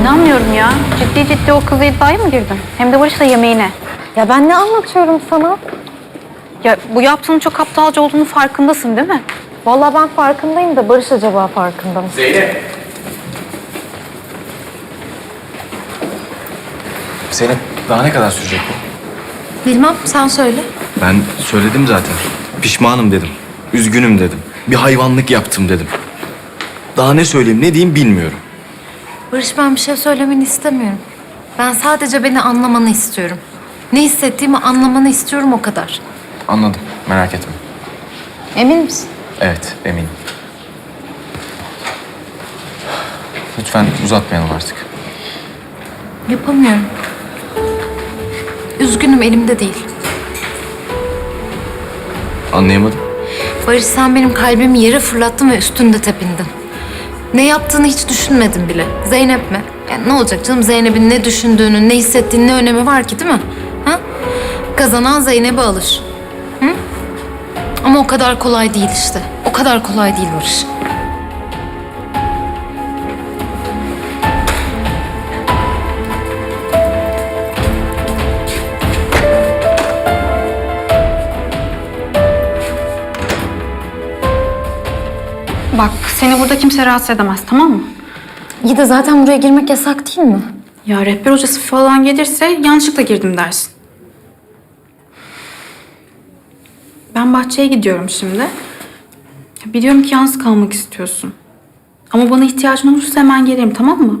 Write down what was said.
İnanmıyorum ya. Ciddi ciddi o kızı iddiaya mı girdin? Hem de Barış'la yemeğine. Ya ben ne anlatıyorum sana? Ya bu yaptığının çok aptalca olduğunu farkındasın değil mi? Vallahi ben farkındayım da Barış acaba farkında mı? Zeynep. Zeynep daha ne kadar sürecek bu? Bilmem sen söyle. Ben söyledim zaten. Pişmanım dedim. Üzgünüm dedim. Bir hayvanlık yaptım dedim. Daha ne söyleyeyim ne diyeyim bilmiyorum. Barış ben bir şey söylemeni istemiyorum. Ben sadece beni anlamanı istiyorum. Ne hissettiğimi anlamanı istiyorum o kadar. Anladım merak etme. Emin misin? Evet eminim. Lütfen uzatmayalım artık. Yapamıyorum. Üzgünüm elimde değil. Anlayamadım. Barış sen benim kalbimi yere fırlattın ve üstünde tepindin. Ne yaptığını hiç düşünmedin bile. Zeynep mi? Yani ne olacak canım Zeynep'in ne düşündüğünün, ne hissettiğinin ne önemi var ki değil mi? Ha? Kazanan Zeynep'i alır. Hı? Ama o kadar kolay değil işte. O kadar kolay değil Barış. Bak seni burada kimse rahatsız edemez tamam mı? İyi de zaten buraya girmek yasak değil mi? Ya rehber hocası falan gelirse yanlışlıkla girdim dersin. Ben bahçeye gidiyorum şimdi. Ya Biliyorum ki yalnız kalmak istiyorsun. Ama bana ihtiyacın olursa hemen gelirim tamam mı?